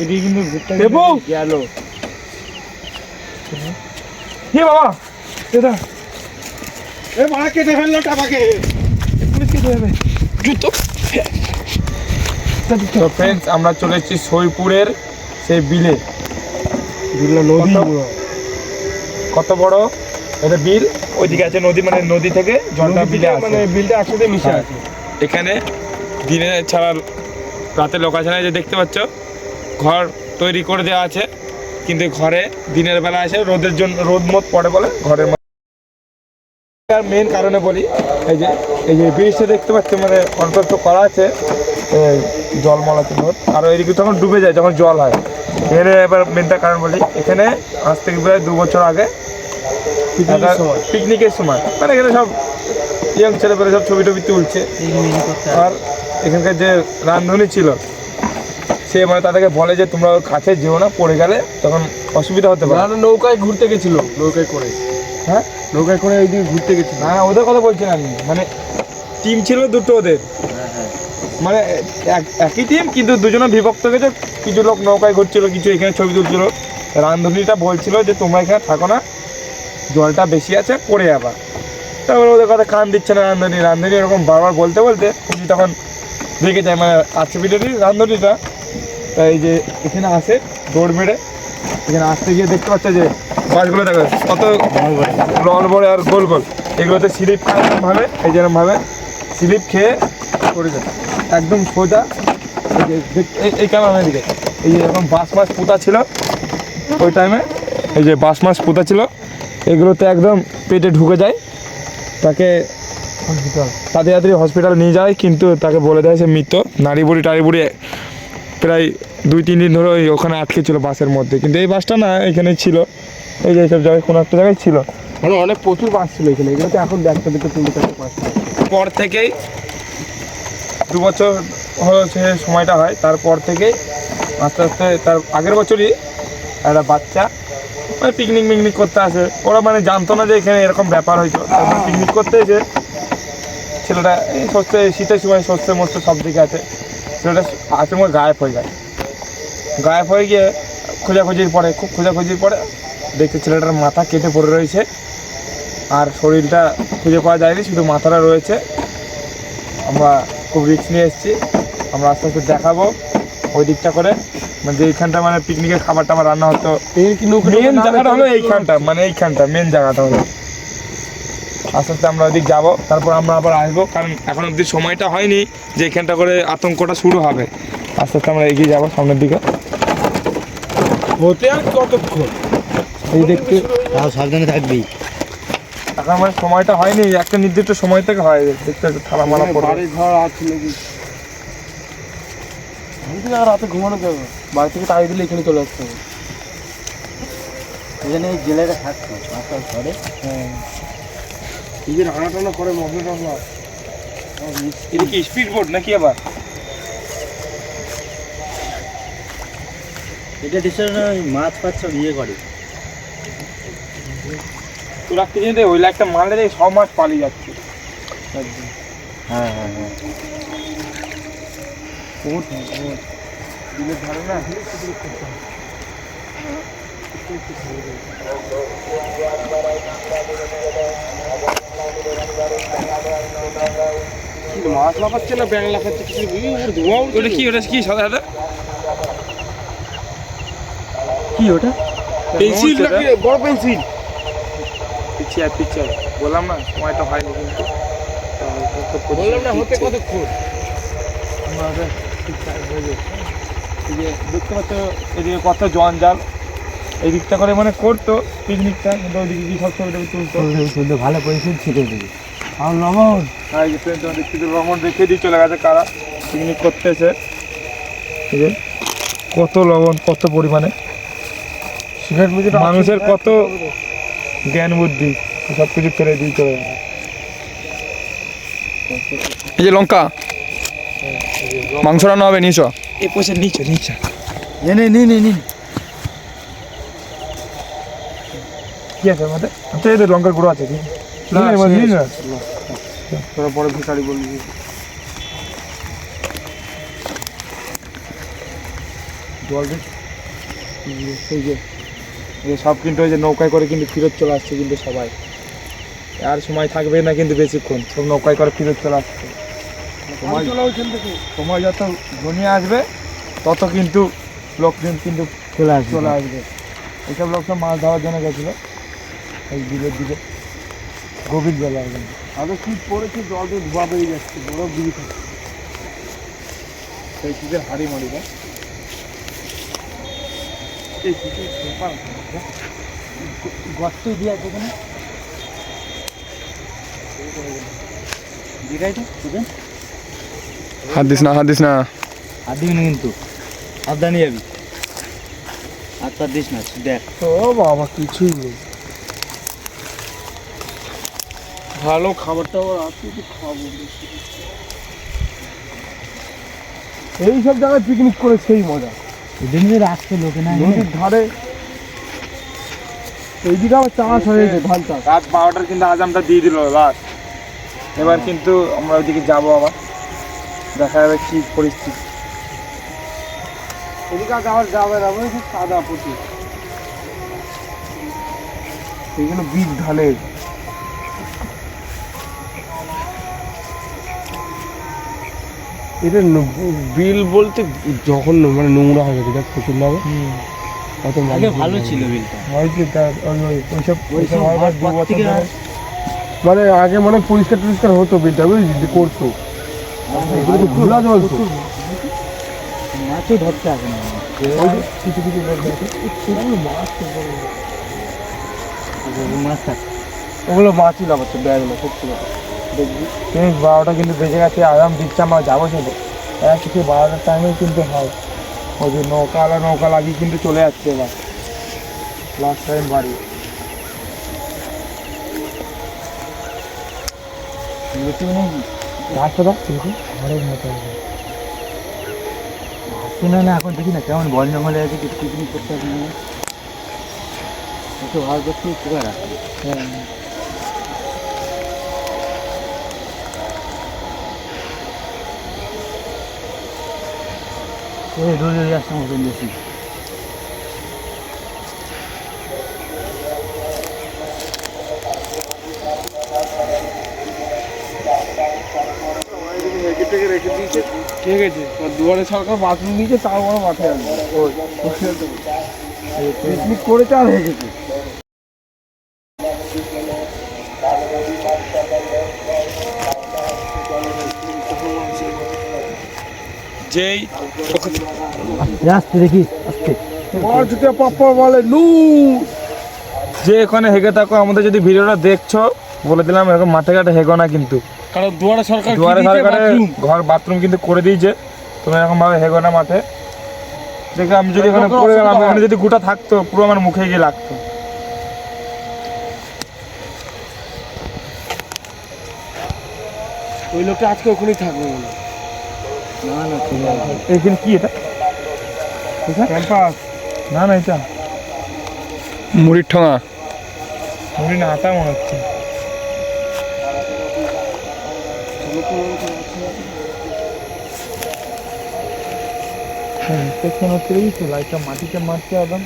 এদিকে কিন্তু ভূতটা দেবু! গেল। হে বাবা এটা এ মা কেটে ফেলল টাকাকে। পুলিশ কেটে যাবে জুতো। তো ফ্রেন্ডস আমরা চলে এসেছি সইপুরের সেই বিলে। দিল নদী কত? কত বড়? এটা বিল। ওইদিকে আছে নদী মানে নদী থেকে জলটা বিলে আসে মানে বিলটা একসাথে মিশে হ্যাঁ। আছে এখানে দিনে ছাড়া রাতে লোক আছে না যে দেখতে পাচ্ছ। ঘর তৈরি করে দেওয়া আছে। কিন্তু ঘরে দিনের বেলা আসে রোদের জন্য রোদ মত পড়ে বলে ঘরের মেন কারণে বলি এই যে এই যে ব্রিজটা দেখতে পাচ্ছ মানে অন্তত করা আছে এই জলমল আছে আর এদিকে তখন ডুবে যায় যখন জল হয়। এখানে এবার মেনটা কারণ বলি এখানে আজ থেকে প্রায় দু বছর আগে পিকনিকের সময়। মানে এখানে সব ইয়ং ছেলেপেলে সব ছবি টবি তুলছে। আর এখানকার যে রান্ধনী ছিল সে মানে তাদেরকে বলে যে তোমরা ওর কাছে যেও না পড়ে গেলে তখন অসুবিধা হতে পারে। না, নৌকায় ঘুরতে গেছিল নৌকায় করে। হ্যাঁ? নৌকায় করে ওইদিকে ঘুরতে গেছিল। না ওদের কথা বলছি না আমি। মানে টিম ছিল দুটো ওদের। মানে এক- একই টিম কিন্তু দুজনে বিভক্ত হয়ে গেছে। কিছু লোক নৌকায় ঘুরছিল কিছু এখানে ছবি তুলছিল। রান্ধনীটা বলছিল যে তোমরা এখানে থাকো না। জলটা বেশি আছে পড়ে যাবা। তারপরে ওদের কথা কান দিচ্ছে না রান্ধনী। রান্ধনী এরকম বারবার বলতে বলতে তখন দেখে যায়। মানে আছে ভিডিওটি রান্ধনীটা। তাই যে এখানে আসে দৌড় মেরে। এখানে আসতে গিয়ে দেখতে পাচ্ছে যে বাসগুলো দেখো কত রল বড়ে আর গোল গোল। এগুলোতে স্লিপ খায় ভাবে এই যেরকম ভাবে স্লিপ খেয়ে পড়ে যায়। একদম সোজা। এই এই- এই কারণে দিকে। এই যে এরকম বাস মাছ পোতা ছিল ওই টাইমে এই যে বাস মাছ পোতা ছিল। এগুলোতে একদম পেটে ঢুকে যায়। তাকে তাড়াতাড়ি তাড়াতাড়ি হসপিটাল নিয়ে যায় কিন্তু তাকে বলে দেয় সে মৃত নারী বুড়ি টাড়ি বুড়ি প্রায় দুই তিন দিন ধরে ওই ওখানে আটকে ছিল বাসের মধ্যে। কিন্তু এই বাসটা না এখানে ছিল। এই যে এইসব জায়গায় কোনো একটা জায়গায় ছিল। মানে অনেক প্রচুর বাস ছিল এখানে। এগুলো তো এখন দেখতে দেখতে তিনটে চারটে পাঁচটা পর থেকেই দু বছর হলো সে সময়টা হয়। তারপর থেকেই আস্তে আস্তে তার আগের বছরই একটা বাচ্চা মানে পিকনিক মিকনিক করতে আসে। ওরা মানে জানতো না যে এখানে এরকম ব্যাপার হয়েছে। তারপর পিকনিক করতে এসে ছেলেটা এই শস্যে শীতের সময় শস্যের মস্ত সব দিকে আছে। ছেলেটা আচমকা গায়েব হয়ে যায়। গায়েব হয়ে গিয়ে খোঁজাখুঁজির পরে খুব খোঁজাখুঁজির পরে দেখতে ছেলেটার মাথা কেটে পড়ে রয়েছে আর শরীরটা খুঁজে পাওয়া যায়নি শুধু মাথাটা রয়েছে। আমরা খুব রিস্ক নিয়ে এসেছি। আমরা আস্তে আস্তে দেখাবো ওই দিকটা করে। মানে এইখানটা মানে পিকনিকের খাবার টাবার রান্না হতো। মেন জায়গাটা হলো এইখানটা মানে এইখানটা মেন জায়গাটা হলো। আস্তে আস্তে আমরা ওদিক যাব তারপর আমরা আবার আসব কারণ এখন অবধি সময়টা হয়নি যে এখানটা করে আতঙ্কটা শুরু হবে। আস্তে আস্তে আমরা এগিয়ে যাব সামনের দিকে। হতে আর কতক্ষণ? এই দেখতে সাবধানে থাকবি। এখন মানে সময়টা হয়নি একটা নির্দিষ্ট সময় থেকে হয় দেখতে একটু ঠালা মালা বাড়ি ঘর আছে নাকি? রাতে ঘুমানো যাবে বাড়ি থেকে তাড়িয়ে দিলে এখানে চলে আসতে হবে। এখানে এই জেলেরা থাকতো ঘরে। এই যে রান্না টান্না করে মশলা টসলা এটা কি স্পিড বোট নাকি আবার? এটা ডিসিশন মাছ ফাছ সব ইয়ে করে। তোরা কি জানি ওই লাইটটা মারলে দেখি সব মাছ পালিয়ে যাচ্ছে। হ্যাঁ হ্যাঁ। হ্যাঁ দিলের ধারে না মাছ লাফাচ্ছে না ব্যাং লাফাচ্ছে কিছু বুঝি ওর ধোঁয়া ওটা কি ওটা কি সাদা সাদা কি ওটা? পেন্সিল নাকি? বড় পেন্সিল। পিছিয়ে আয়, পিছিয়ে। আয়। বললাম না সময়টা হয়নি কিন্তু। বললাম না হতে কতক্ষণ? আমাদের ঠিকঠাক যাবে। দেখতে পাচ্ছ এদিকে কত জঞ্জাল। এই দিকটা করে মানে করতো পিকনিকটা কিন্তু ওইদিকে কি সব ছবি তুলতো? শুনতে ভালো পরিস্থিতি ছিল আর লবণ আর এই তোমার দেখতে লবণ রেখে দিয়ে চলে গেছে কারা পিকনিক করতেছে। এই যে কত লবণ কত পরিমাণে। সিগারেট বুঝে মানুষের কত জ্ঞান বুদ্ধি সব কিছু ফেলে দিয়ে চলে গেছে। এই যে লঙ্কা মাংস রান্না হবে নিয়েছ? এই পয়সা নিচে নিচে এনে নি নি নি কি আছে আমাদের? আচ্ছা এদের লঙ্কার গুঁড়ো আছে কি না, না, এবার সে- না। তোরা বড় ভিখারি বলবি। জল দিন যে যে সব কিন্তু ওই যে নৌকায় করে কিন্তু ফিরত চলে আসছে কিন্তু সবাই। আর সময় থাকবে না কিন্তু বেশিক্ষণ। সব নৌকায় করে ফিরত চলে আসছে। সময় সময় যত ঘনিয়ে আসবে তত কিন্তু লোকজন কিন্তু চলে আসবে। চলে আসবে। এইসব লোক সব মাছ ধরার জন্য গেছিল। এই বিলের দিকে। গভীর জল একদম। আগে শীত পড়েছে জল দিয়ে ধোয়া বেরিয়ে যাচ্ছে বড় বিড়ি খাচ্ছে। সেই শীতের হাড়ি মারি না এই শীতে ব্যাপার গর্ত দিয়ে আছে এখানে। তো হাত দিস না হাত দিস না। আর দিবি না কিন্তু। যাবি। আর দিস না দেখ। ও বাবা কিছুই নেই। ভালো খাবার টাবার আছে তো খাব। এই সব জায়গায় পিকনিক করে সেই মজা। এদিন যে রাখছে লোকে না নদীর ধারে এইদিকে আবার চাষ হয়েছে ধান চাষ। রাত বারোটার কিন্তু আজামটা দিয়ে দিল লাস্ট এবার কিন্তু আমরা ওইদিকে যাব আবার। দেখা যাবে কি পরিস্থিতি। এদিকে আর যাওয়ার যাবে না বলে সাদা প্রচুর এগুলো বীজ ধানের এটা বিল বলতে জঘন্য মানে নোংরা হয়ে গেছে দেখ প্রচুর লাগে মাছ ভালো ছিল বিলটা। মানে আগে মানে পরিষ্কার টরিষ্কার হতো বিলটা বুঝলি? করতো। ঘোলা জল তো। মাছও ধরতে আসে না। ওই যে কিছু কিছু লোক দেখে, সেগুলো মাছ ওগুলো মাছই লাগাচ্ছে ব্যাগগুলো সত্যি কথা ঠিক বারোটা কিন্তু বেজে গেছে আরাম দিচ্ছে আমরা যাব সেটা এক থেকে বারোটার টাইমে কিন্তু হয়। ওই যে নৌকাওয়ালা নৌকা লাগিয়ে কিন্তু চলে যাচ্ছে এবার। লাস্ট টাইম বাড়ি। নাকি? রাস্তাটা দেখুন ঘরের মতো। শুনে না এখন দেখি না কেমন বন জঙ্গলে আছে কিছু পিকনিক করতে না। একটু ভালো করতে হ্যাঁ। ওই দূরে আসছে মতন বেশি হেঁকে টেকে রেখে দিয়েছে কে গেছে আর দুয়ারে সরকার বাথরুম দিয়েছে তার বড় মাথায় আসবে করেছে আর হেঁকেছে যেই আসতে দেখি আসতে পাপ্পা বলে নু যে এখানে হেগে থাকো আমাদের যদি ভিডিওটা দেখছ বলে দিলাম এরকম মাঠে ঘাটে হেগো না কিন্তু। কারণ দুয়ারে সরকার দুয়ারে সরকারে ঘর বাথরুম কিন্তু করে দিয়েছে। তুমি এরকম ভাবে হেগো না মাঠে। দেখে আমি যদি এখানে পড়ে গেলাম এখানে যদি গোটা থাকতো পুরো আমার মুখে গিয়ে লাগতো। ওই লোকটা আজকে ওখানেই থাকবে এখানে কি এটা? না না এটা। মুড়ির ঠোঙা। মুড়ি না আটা মনে হচ্ছে। হ্যাঁ ইনফেকশন হচ্ছে দেখি লাইটটা মাটিতে মারছে একদম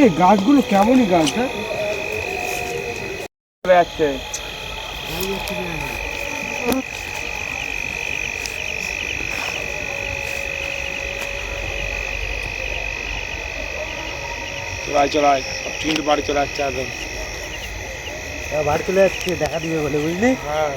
এই গাছগুলো কেমনই গাছ হ্যাঁ? চলে যাচ্ছে চলাই চলাই কিন্তু বাড়ি চলে যাচ্ছে একদম। বাড়ি চলে যাচ্ছে দেখা দিবে বলে বুঝলি? হ্যাঁ।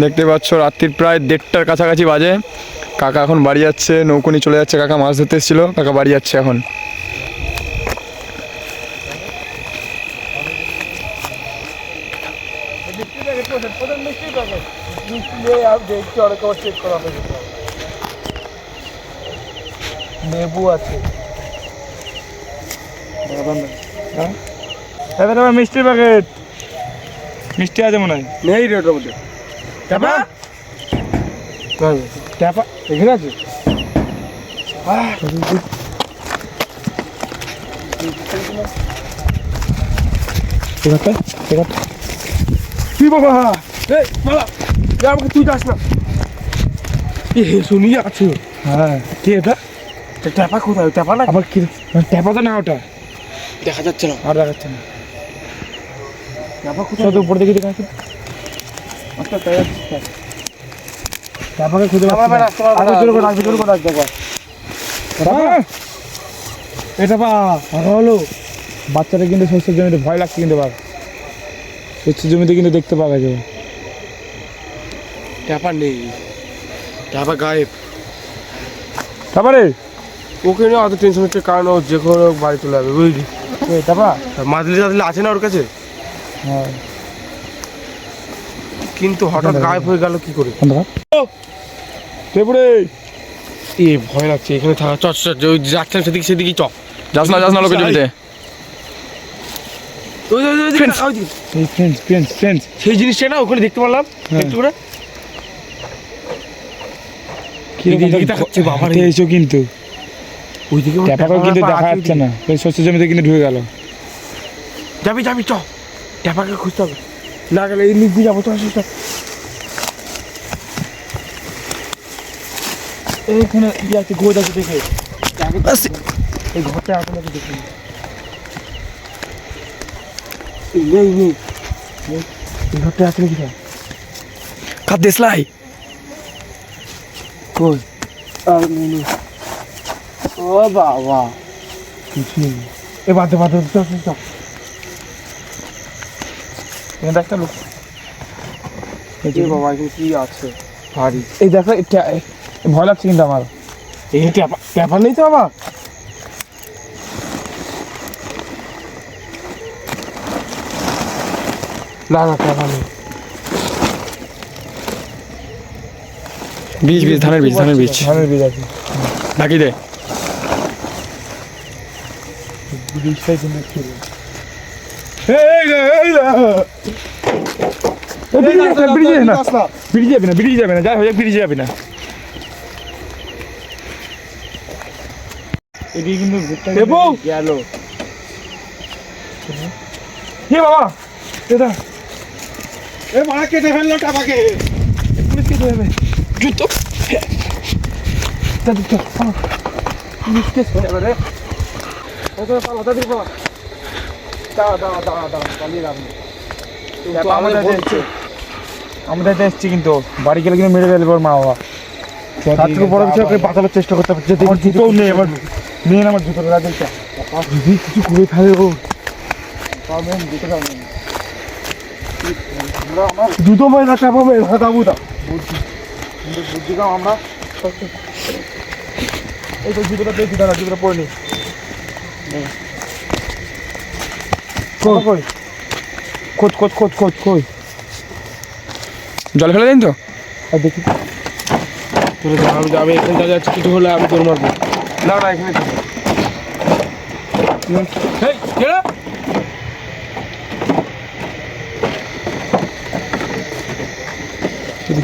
দেখতে পাচ্ছ রাত্রির প্রায় দেড়টার কাছাকাছি বাজে। কাকা এখন বাড়ি যাচ্ছে নৌকো নিয়ে চলে যাচ্ছে কাকা মাছ ধরতে এসেছিল কাকা বাড়ি যাচ্ছে এখন। লেবু আছে হ্যাঁ দাদা দাদা মিষ্টি প্যাকেট মিষ্টি আছে মনে হয়। নেই রে ওটার মধ্যে। ট্যাপা? ট্যাপা? এখানে আছে কি বাবা? এই বাবা আমাকে তুই যাস না। এ হে শুনি আছে। হ্যাঁ। কি এটা? ট্যাপা কোথায়? ট্যাপা না? আবার কি? ট্যাপা তো না ওটা? দেখা যাচ্ছে না। আর দেখাচ্ছে না। ট্যাপা কোথায়? উপর দিকে দেখা যাচ্ছে আচ্ছা তাই আছে খুঁজে বাবা। এটা পা হলো। বাচ্চাটা কিন্তু শস্যের জমিতে ভয় লাগছে কিন্তু বাঘ শস্যের জমিতে কিন্তু দেখতে পাওয়া গেছে ট্যাপা নেই। ট্যাপা গায়েব। তারপরে ওকে নিয়ে অত টেনশন হচ্ছে কারণ ও যে কোনো বাড়ি চলে যাবে বুঝলি? তারপা মাদলি টাদলি আছে না ওর কাছে? হ্যাঁ। কিন্তু হঠাৎ গায়েব হয়ে গেল কি করে? এ ভয় লাগছে এখানে থাকা চ চ চ, ওই যাচ্ছেন সেদিকে সেদিকে চ। যাস না যাস না লোকের জমিতে সেই জিনিসটা না ওখানে দেখতে পারলাম হ্যাঁ। একটু করে কিন্তু। ট্যাপাকেও কিন্তু দেখা যাচ্ছে না। শস্য জমিতে কিন্তু ঢুকে গেল। যাবি যাবি চ। ট্যাপাকে খুঁজতে হবে। না গেলে এই দিয়ে যাব চল, চল এইখানে ইয়ে আছে গোদ আছে দেখে। এই ঘরটা আমি দেখি নেই। নেই। এই ঘরটা আছে নাকি কাপ দেশলাই কই? আর নেই নেই। ও বাবা। কিছু নেই। এ বাদে বাদে চল এখানে একটা লোক। এই বাবা এখানে কি আছে? ভারী এই দেখো ভয় লাগছে কিন্তু আমার। এই ট্যাপা ট্যাপা নেই তো বাবা না না ট্যাপা নেই। বীজ বীজ ধানের বীজ ধানের বীজ। ধানের বীজ আছে। ঢাকি দে। বীজটাই কিন্তু রে রে ব্রিজে না? ব্রিজে যাবে না ব্রিজে যাবে না। যাই হোক ব্রিজে যাবে না। এদিকে কিন্তু! গেল। হে বাবা এটা এ মারা কেটে ফেলল টাপাকে। পুলিশ কে দেবে? জুতো তা দিতে পুলিশ কেস এবারে। ওদের পালা তাদের পালা। দাঁড়া দাঁড়া দাঁড়া দাঁড়া পালিয়ে লাভ নেই আমাদের এসছে কিন্তু বাড়ি গেলে কিন্তু মেরে ফেলবে ওর মা বাবা। তার থেকে বড় কিছু ওকে বাঁচানোর চেষ্টা করতে হবে যদি আমার জুতোও নেই আমার নিয়ে আমার জুতো রাজেরটা যদি কিছু করে ফেলে ও জুতো মেয়ে না চাপা মেয়ে হাতা বুতা বুদ্ধিকাম আমরা। এই তো জুতোটা পেয়েছি দাঁড়া জুতোটা পরে নি। কই? খোঁজ খোঁজ খোঁজ খোঁজ খোঁজ জল ফেলে দিন তো? আর দেখি। যা আমি আমি এখানে যা যাচ্ছি কিছু হলে আমি তোর মারবো। না না এখানে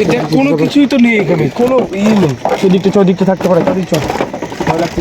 এটা কোনো কিছুই তো নেই এখানে কোনো ই নেই। সেদিকটা চদিকটা থাকতে পারে চদিক চল। লাগছে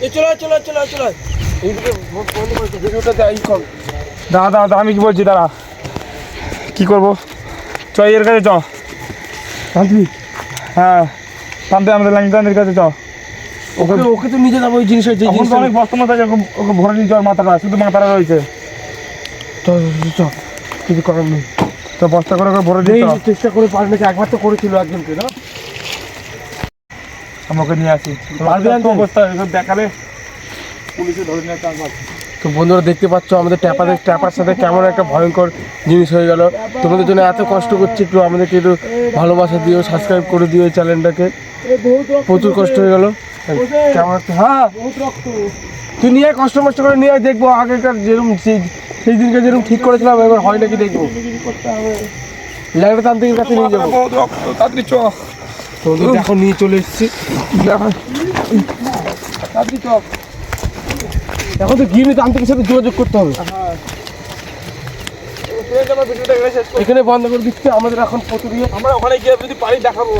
এ চলো চলো চলো চলো। দাঁড়া দাঁড়া দাঁড়া, আমি কি বলছি দাঁড়া। কি করব? চ এর কাছে চ হ্যাঁ শান্তি আমাদের ল্যাংটানের কাছে চ ওকে ওকে তো নিজে যাব ওই জিনিসটা যে এখন তো অনেক বস্তা মাথা আছে, ওকে- ভরে নিয়ে যাওয়ার মাথাটা শুধু মাথাটা রয়েছে। চল চল কিছু করার নেই। তো বস্তা করে ওকে ভরে দিয়ে চেষ্টা করে পারলে নাকি একবার তো করেছিল একজনকে না? আমি ওকে নিয়ে আসি। দেখালে পুলিশে ধরে নিয়ে চান্স তো বন্ধুরা দেখতে পাচ্ছ আমাদের ট্যাপাদের ট্যাপার সাথে কেমন একটা ভয়ঙ্কর জিনিস হয়ে গেল। তোমাদের জন্য এত কষ্ট করছি একটু আমাদেরকে একটু ভালোবাসা দিও সাবস্ক্রাইব করে দিও এই চ্যানেলটাকে প্রচুর কষ্ট হয়ে গেল। কেমন হ্যাঁ। তুই নিয়ে আয়, কষ্ট মষ্ট করে নিয়ে আয়, দেখব আগেকার যেরকম সেই- সেই দিনকে যেরকম ঠিক করেছিলাম এবার হয় নাকি দেখব। ল্যাংটা তান্ত্রিকের কাছে নিয়ে যাব। তাড়াতাড়ি চ। তোদের এখন নিয়ে চলে এসেছি। এখন তো। গিয়ে তান্ত্রিকের সাথে যোগাযোগ করতে হবে। এখানে বন্ধ করে দিচ্ছে আমাদের এখন প্রচুর আমরা ওখানে গিয়ে যদি পারি দেখাবো।